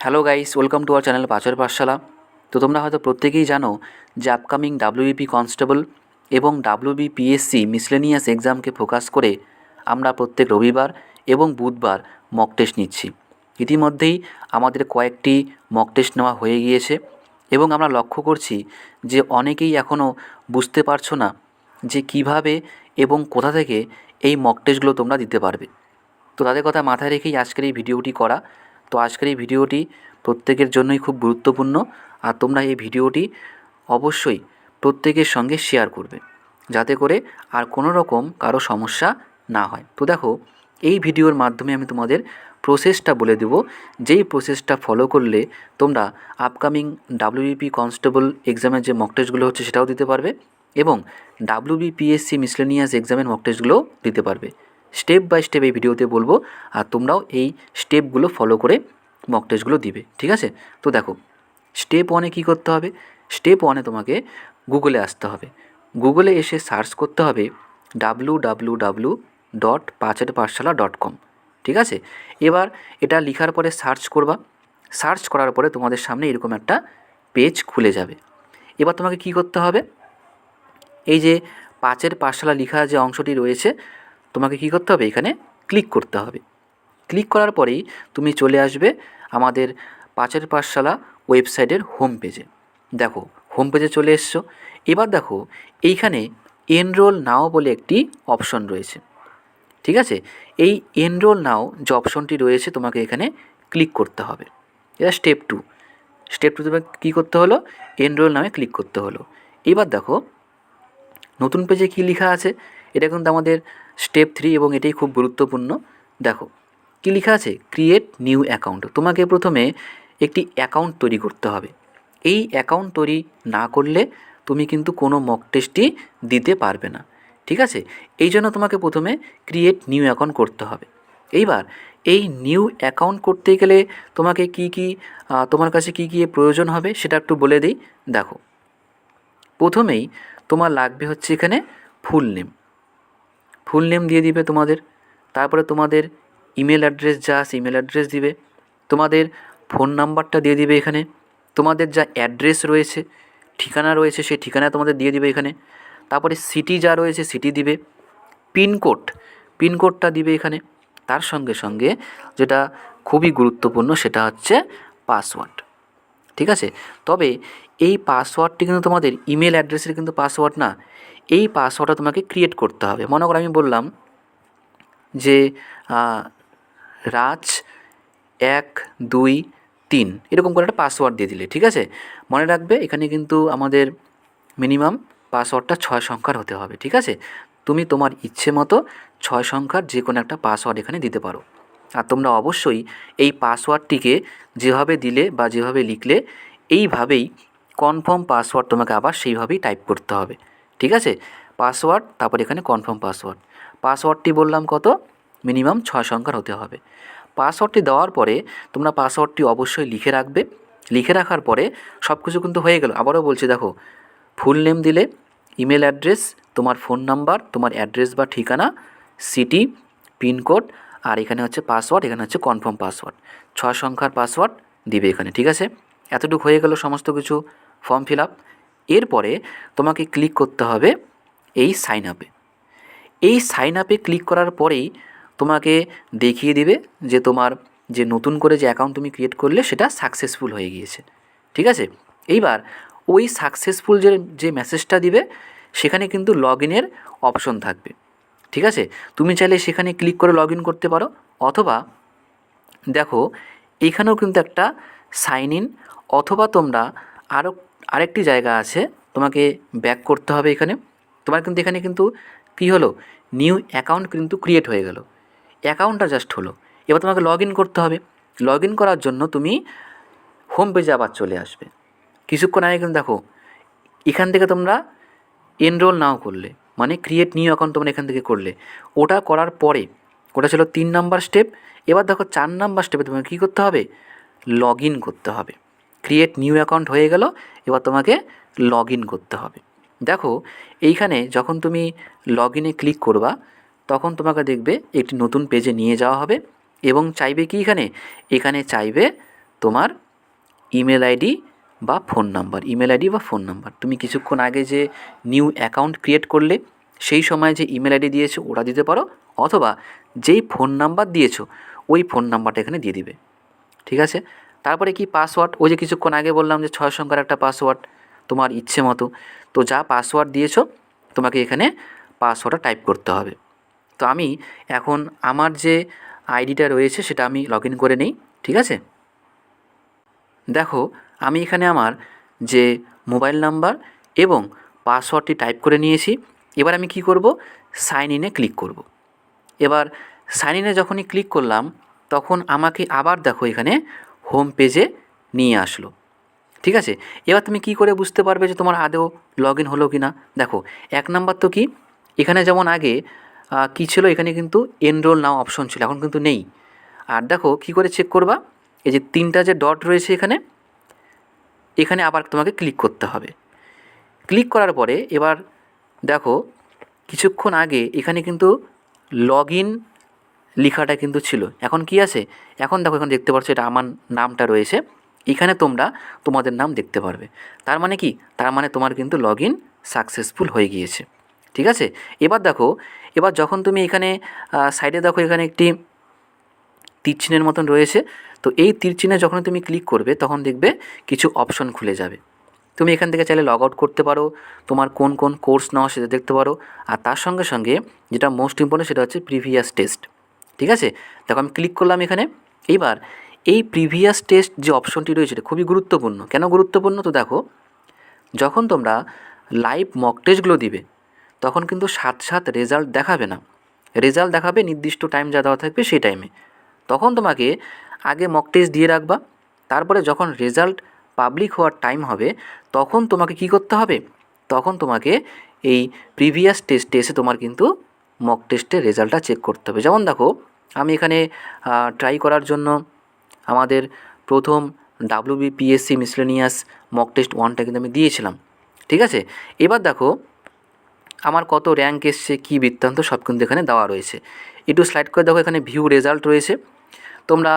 Hello guys welcome to our channel পাঁচের পাঠশালা তো তোমরা হয়তো প্রত্যেকেই জানো যে আপকামিং ডাব্লিউবিপি কনস্টেবল এবং ডাব্লিউবিপিএসসি মিসলেনিয়াস এক্সামকে ফোকাস করে আমরা প্রত্যেক রবিবার এবং বুধবার মক টেস্ট নিচ্ছি। ইতিমধ্যেই আমাদের কয়েকটি মক টেস্ট নেওয়া হয়ে গিয়েছে এবং আমরা লক্ষ্য করছি যে অনেকেই এখনও বুঝতে পারছ না যে কীভাবে এবং কোথা থেকে এই মক টেস্টগুলো তোমরা দিতে পারবে। তো তাদের কথা মাথায় রেখেই আজকের এই ভিডিওটি করা। তো আজকের এই ভিডিওটি প্রত্যেকের জন্যই খুব গুরুত্বপূর্ণ। আর তোমরা এই ভিডিওটি অবশ্যই প্রত্যেকের সঙ্গে শেয়ার করবে, যাতে করে আর কোনো রকম কারও সমস্যা না হয়। তো দেখো, এই ভিডিওর মাধ্যমে আমি তোমাদের প্রসেসটা বলে দেব। যেই প্রসেসটা ফলো করলে তোমরা আপকামিং ডাব্লিউবিপি কনস্টেবল এক্সামের যে মক টেস্টগুলো হচ্ছে সেটাও দিতে পারবে এবং ডাব্লিউবিপিএসসি মিসলেনিয়াস এক্সামের মক টেস্টগুলোও দিতে পারবে। স্টেপ বাই স্টেপ এই ভিডিওতে বলব আর তোমরাও এই স্টেপগুলো ফলো করে মক টেস্টগুলো দিবে, ঠিক আছে? তো দেখো স্টেপ ওয়ানে কী করতে হবে? স্টেপ ওয়ানে তোমাকে গুগলে আসতে হবে। গুগলে এসে সার্চ করতে হবে ডাব্লু ডাব্লু ডাব্লু ডট পাঁচের পাঠশালা ডট কম ঠিক আছে? এবার এটা লেখার পরে সার্চ করবা। সার্চ করার পরে তোমাদের সামনে এরকম একটা পেজ খুলে যাবে। এবার তোমাকে কি করতে হবে? এই যে পাঁচের পাঠশালা লেখা যে অংশটি রয়েছে তোমাকে কী করতে হবে? এখানে ক্লিক করতে হবে। ক্লিক করার পরেই তুমি চলে আসবে আমাদের পাঁচের পাঠশালা ওয়েবসাইটের হোম পেজে দেখো হোম পেজে চলে এসছো। এবার দেখো, এইখানে এনরোল নাও বলে একটি অপশন রয়েছে। ঠিক আছে? এই এনরোল নাও যে অপশনটি রয়েছে, তোমাকে এখানে ক্লিক করতে হবে। এটা স্টেপ টু স্টেপ টু তোমাকে কী করতে হলো? এনরোল নামে ক্লিক করতে হলো। এবার দেখো, নতুন পেজে কী লেখা আছে? এটা কিন্তু আমাদের স্টেপ থ্রি এবং এটাই খুব গুরুত্বপূর্ণ। দেখো, কী লেখা আছে? ক্রিয়েট নিউ অ্যাকাউন্ট তোমাকে প্রথমে একটি অ্যাকাউন্ট তৈরি করতে হবে। এই অ্যাকাউন্ট তৈরি না করলে তুমি কিন্তু কোনো মক টেস্টই দিতে পারবে না। ঠিক আছে? এই জন্য তোমাকে প্রথমে ক্রিয়েট নিউ অ্যাকাউন্ট করতে হবে। এইবার, এই নিউ অ্যাকাউন্ট করতে গেলে তোমাকে কি কি তোমার কাছে কি কি প্রয়োজন হবে সেটা একটু বলে দিই। দেখো, প্রথমেই তোমার লাগবে হচ্ছে এখানে ফুল নেম ফুল নেম দিয়ে দিবে তোমাদের। তারপরে তোমাদের ইমেল অ্যাড্রেস যা আছে ইমেল অ্যাড্রেস দিবে। তোমাদের ফোন নাম্বারটা দিয়ে দিবে এখানে। তোমাদের যা অ্যাড্রেস রয়েছে, ঠিকানা রয়েছে, সেই ঠিকানা তোমাদের দিয়ে দিবে এখানে। তারপরে সিটি যা রয়েছে সিটি দিবে। পিনকোড পিনকোডটা দিবে এখানে। তার সঙ্গে সঙ্গে যেটা খুবই গুরুত্বপূর্ণ সেটা হচ্ছে পাসওয়ার্ড ঠিক আছে? তবে এই পাসওয়ার্ডটি কিন্তু তোমাদের ইমেল অ্যাড্রেসের কিন্তু পাসওয়ার্ড না। এই পাসওয়ার্ডটা তোমাকে ক্রিয়েট করতে হবে। মনে করো আমি বললাম যে রাজ এক, দুই, তিন, এরকম করে একটা পাসওয়ার্ড দিয়ে দিলে, ঠিক আছে? মনে রাখবে এখানে কিন্তু আমাদের মিনিমাম পাসওয়ার্ডটা ছয় সংখ্যার হতে হবে, ঠিক আছে? তুমি তোমার ইচ্ছে মতো ছয় সংখ্যার যে কোনো একটা পাসওয়ার্ড এখানে দিতে পারো। আর তোমরা অবশ্যই এই পাসওয়ার্ডটিকে যেভাবে দিলে বা যেভাবে লিখলে, এইভাবেই কনফার্ম পাসওয়ার্ড তোমাকে আবার সেইভাবেই টাইপ করতে হবে। ঠিক আছে? পাসওয়ার্ড তারপর এখানে কনফার্ম পাসওয়ার্ড পাসওয়ার্ডটি বললাম কত? মিনিমাম ছয় সংখ্যার হতে হবে। পাসওয়ার্ডটি দেওয়ার পরে তোমরা পাসওয়ার্ডটি অবশ্যই লিখে রাখবে। লিখে রাখার পরে সব কিছু কিন্তু হয়ে গেল। আবারও বলছি, দেখো ফুল নেম দিলে ইমেল অ্যাড্রেস তোমার ফোন নাম্বার তোমার অ্যাড্রেস বা ঠিকানা সিটি পিনকোড আর এখানে হচ্ছে পাসওয়ার্ড এখানে হচ্ছে কনফার্ম পাসওয়ার্ড ছয় সংখ্যার পাসওয়ার্ড দিবে এখানে, ঠিক আছে? এতটুকু হয়ে গেল সমস্ত কিছু। ফর্ম ফিল আপ এরপরে তোমাকে ক্লিক করতে হবে এই সাইন আপে এই সাইন আপে ক্লিক করার পরেই তোমাকে দেখিয়ে দিবে যে তোমার যে নতুন করে যে অ্যাকাউন্ট তুমি ক্রিয়েট করলে সেটা সাকসেসফুল হয়ে গিয়েছে। ঠিক আছে? এইবার ওই সাকসেসফুল যে যে মেসেজটা দিবে, সেখানে কিন্তু লগ ইনের অপশন থাকবে। ঠিক আছে? তুমি চাইলে সেখানে ক্লিক করে লগ ইন করতে পারো। অথবা দেখো, এখানেও কিন্তু একটা সাইন ইন অথবা তোমরা আরও আরেকটি জায়গা আছে, তোমাকে ব্যাক করতে হবে এখানে। তোমার কিন্তু এখানে কিন্তু কী হলো? নিউ অ্যাকাউন্ট কিন্তু ক্রিয়েট হয়ে গেল। অ্যাকাউন্টটা জাস্ট হলো। এবার তোমাকে লগ ইন করতে হবে। লগ ইন করার জন্য তুমি হোম পেজে আবার চলে আসবে। কিছুক্ষণ আগে কিন্তু দেখো, এখান থেকে তোমরা এনরোল নাও করলে। মানে ক্রিয়েট নিউ অ্যাকাউন্ট তোমরা এখান থেকে করলে। ওটা করার পরে, ওটা ছিল তিন নাম্বার স্টেপ এবার দেখো চার নাম্বার স্টেপে তোমাকে কী করতে হবে? লগ ইন করতে হবে। ক্রিয়েট নিউ অ্যাকাউন্ট হয়ে গেল, এবার তোমাকে লগ ইন করতে হবে। দেখো, এইখানে যখন তুমি লগ ইনে ক্লিক করবা, তখন তোমাকে দেখবে একটি নতুন পেজে নিয়ে যাওয়া হবে এবং চাইবে কি এখানে? এখানে চাইবে তোমার ইমেল আইডি বা ফোন নাম্বার ইমেল আইডি বা ফোন নাম্বার তুমি কিছুক্ষণ আগে যে নিউ অ্যাকাউন্ট ক্রিয়েট করলে, সেই সময় যে ইমেল আইডি দিয়েছ, ওটা দিতে পারো, অথবা যেই ফোন নাম্বার দিয়েছ, ওই ফোন নাম্বারটা এখানে দিয়ে দিবে। ঠিক আছে? তারপরে কি পাসওয়ার্ড ওই যে কিছুক্ষণ আগে বললাম যে ছয় সংখ্যার একটা পাসওয়ার্ড তোমার ইচ্ছে মতো। তো যা পাসওয়ার্ড দিয়েছ, তোমাকে এখানে পাসওয়ার্ডটা টাইপ করতে হবে। তো আমি এখন আমার যে আইডিটা রয়েছে সেটা আমি লগ ইন করে নিই, ঠিক আছে? দেখো, আমি এখানে আমার যে মোবাইল নাম্বার এবং পাসওয়ার্ডটি টাইপ করে নিয়েছি। এবার আমি কি করব? সাইন ইনে ক্লিক করব। এবার সাইন ইনে যখনই ক্লিক করলাম, তখন আমাকে আবার দেখো এখানে হোম পেজে নিয়ে আসলো। ঠিক আছে? এবার তুমি কি করে বুঝতে পারবে যে তোমার আদৌ লগ ইন হলো কি না দেখো, এক নাম্বার তো কি? এখানে যেমন আগে কি ছিল? এখানে কিন্তু এনরোল নাও অপশন ছিল, এখন কিন্তু নেই। আর দেখো, কি করে চেক করবা? এই যে তিনটা যে ডট রয়েছে এখানে এখানে আবার তোমাকে ক্লিক করতে হবে। ক্লিক করার পরে এবার দেখো, কিছুক্ষণ আগে এখানে কিন্তু লগ ইন লেখাটা কিন্তু ছিল। এখন কি আছে? এখন দেখো, এখন দেখতে পাচ্ছ এটা আমার নামটা রয়েছে। এখানে তোমরা তোমাদের নাম দেখতে পারবে। তার মানে কি? তার মানে তোমার কিন্তু লগ ইন সাকসেসফুল হয়ে গিয়েছে। ঠিক আছে? এবার দেখো, এবার যখন তুমি এখানে সাইডে দেখো এখানে একটি তীরচিহ্নের মতন রয়েছে, তো এই তীরচিহ্নে যখন তুমি ক্লিক করবে, তখন দেখবে কিছু অপশন খুলে যাবে। তুমি এখান থেকে চাইলে লগ আউট করতে পারো, তোমার কোন কোন কোর্স নেওয়া সেটা দেখতে পারো। আর তার সঙ্গে সঙ্গে যেটা মোস্ট ইম্পর্টেন্ট সেটা হচ্ছে প্রিভিয়াস টেস্ট ঠিক আছে? দেখো আমি ক্লিক করলাম এখানে। এইবার এই প্রিভিয়াস টেস্ট যে অপশনটি রয়েছে, এটা খুবই গুরুত্বপূর্ণ। কেন গুরুত্বপূর্ণ? তো দেখো, যখন তোমরা লাইভ মক টেস্টগুলো দিবে, তখন কিন্তু সাত সাত রেজাল্ট দেখাবে না। রেজাল্ট দেখাবে, নির্দিষ্ট টাইম যা দেওয়া থাকবে সেই টাইমে তখন তোমাকে আগে মক টেস্ট দিয়ে রাখবা। তারপরে যখন রেজাল্ট পাবলিক হওয়ার টাইম হবে, তখন তোমাকে কি করতে হবে? তখন তোমাকে এই প্রিভিয়াস টেস্টে এসে তোমার কিন্তু মক টেস্টের রেজাল্টটা চেক করতে হবে। যেমন দেখো, আমি এখানে ট্রাই করার জন্য আমাদের প্রথম ডাব্লিউবিপিএসসি মিসলেনিয়াস মক টেস্ট ওয়ানটা কিন্তু আমি দিয়েছিলাম। ঠিক আছে? এবার দেখো, আমার কত র্যাঙ্ক এসছে, কী বৃত্তান্ত, সব কিন্তু এখানে দেওয়া রয়েছে। একটু স্লাইড করে দেখো, এখানে ভিউ রেজাল্ট রয়েছে। তোমরা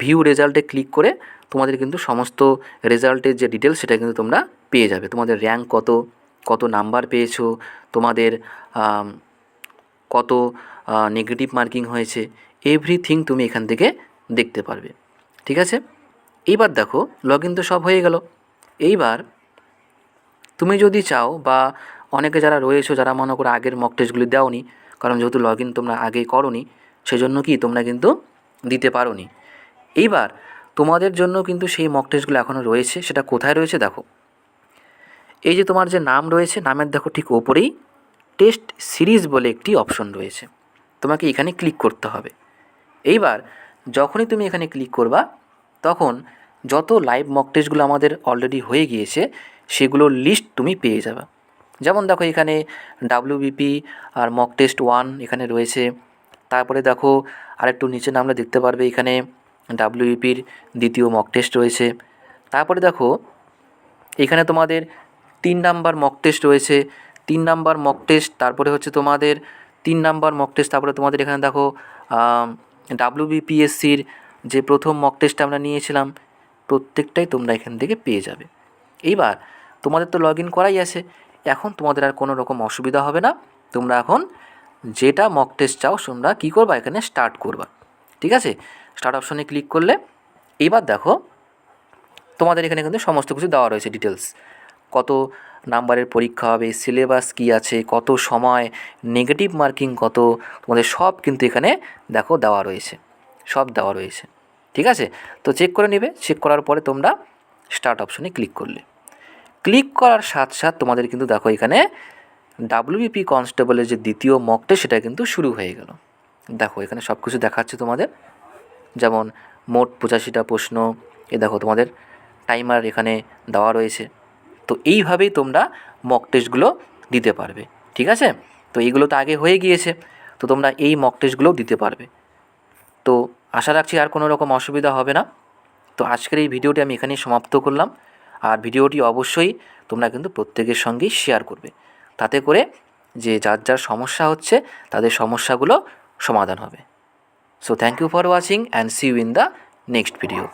ভিউ রেজাল্টে ক্লিক করে তোমাদের কিন্তু সমস্ত রেজাল্টের যে ডিটেলস সেটা কিন্তু তোমরা পেয়ে যাবে। তোমাদের র্যাঙ্ক কত কত নাম্বার পেয়েছ, তোমাদের কত নেগেটিভ মার্কিং হয়েছে এভরিথিং তুমি এখান থেকে দেখতে পারবে। ঠিক আছে? এইবার দেখো লগ ইন তো সব হয়ে গেল। এইবার তুমি যদি চাও বা অনেকে যারা রয়েছো, যারা মনে করো আগের মক টেস্টগুলি দাওনি, কারণ যেহেতু লগ ইন তোমরা আগেই করনি, সেজন্য কি তোমরা কিন্তু দিতে পারোনি। এইবার তোমাদের জন্য কিন্তু সেই মক টেস্টগুলো এখনও রয়েছে, সেটা কোথায় রয়েছে দেখো। এই যে তোমার যে নাম রয়েছে, নামের দেখো ঠিক ওপরেই টেস্ট সিরিজ বলে একটি অপশন রয়েছে। তোমাকে এখানে ক্লিক করতে হবে। এইবার যখনই তুমি এখানে ক্লিক করবা, তখন যত লাইভ মক টেস্টগুলো আমাদের অলরেডি হয়ে গিয়েছে, সেগুলোর লিস্ট তুমি পেয়ে যাবে। যেমন দেখো এখানে ডাব্লিউবিপি আর মক টেস্ট ওয়ান এখানে রয়েছে। তারপরে দেখো আরেকটু নিচে নামলে দেখতে পারবে এখানে ডাব্লিউবিপির দ্বিতীয় মক টেস্ট রয়েছে। তারপরে দেখো এখানে তোমাদের তিন নাম্বার মক টেস্ট রয়েছে। তিন নাম্বার মক টেস্ট তারপরে হচ্ছে তোমাদের তিন নাম্বার মক টেস্ট তারপরে তোমাদের এখানে দেখো ডাব্লিউবিপিএসসির যে প্রথম মক টেস্ট আমরা নিয়েছিলাম, প্রত্যেকটাই তোমরা এখান থেকে পেয়ে যাবে। এইবার তোমাদের তো লগ ইন করাই আছে, এখন তোমাদের আর কোনো রকম অসুবিধা হবে না, তোমরা এখন যেটা মক টেস্ট চাও তোমরা কী করবা, এখানে স্টার্ট করবা। ঠিক আছে? স্টার্ট অপশনে ক্লিক করলে এবার দেখো, তোমাদের এখানে কিন্তু সমস্ত কিছু দেওয়া রয়েছে ডিটেলস কত নাম্বারের পরীক্ষা হবে সিলেবাস কী আছে, কত সময় নেগেটিভ মার্কিং কত, তোমাদের সব কিন্তু এখানে দেখো দেওয়া রয়েছে, সব দেওয়া রয়েছে, ঠিক আছে? তো চেক করে নেবে চেক করার পরে তোমরা স্টার্ট অপশনে ক্লিক করলে। ক্লিক করার সাথ সাথ তোমাদের কিন্তু দেখো এখানে ডাব্লিউবিপি কনস্টেবলের যে দ্বিতীয় মকটা সেটা কিন্তু শুরু হয়ে গেল। দেখো এখানে সব কিছু দেখাচ্ছে তোমাদের। যেমন মোট পঁচাশিটা প্রশ্ন, এ দেখো তোমাদের টাইমার এখানে দেওয়া রয়েছে। তো এইভাবেই তোমরা মক টেস্টগুলো দিতে পারবে, ঠিক আছে? তো এইগুলো তো আগে হয়ে গিয়েছে, তো তোমরা এই মক টেস্টগুলোও দিতে পারবে। তো আশা রাখছি আর কোনো রকম অসুবিধা হবে না। তো আজকের এই ভিডিওটি আমি এখানেই সমাপ্ত করলাম। আর ভিডিওটি অবশ্যই তোমরা কিন্তু প্রত্যেকের সঙ্গেই শেয়ার করবে। তাতে করে যে যার যার সমস্যা হচ্ছে, তাদের সমস্যাগুলো সমাধান হবে। So thank you for watching and see you in the next video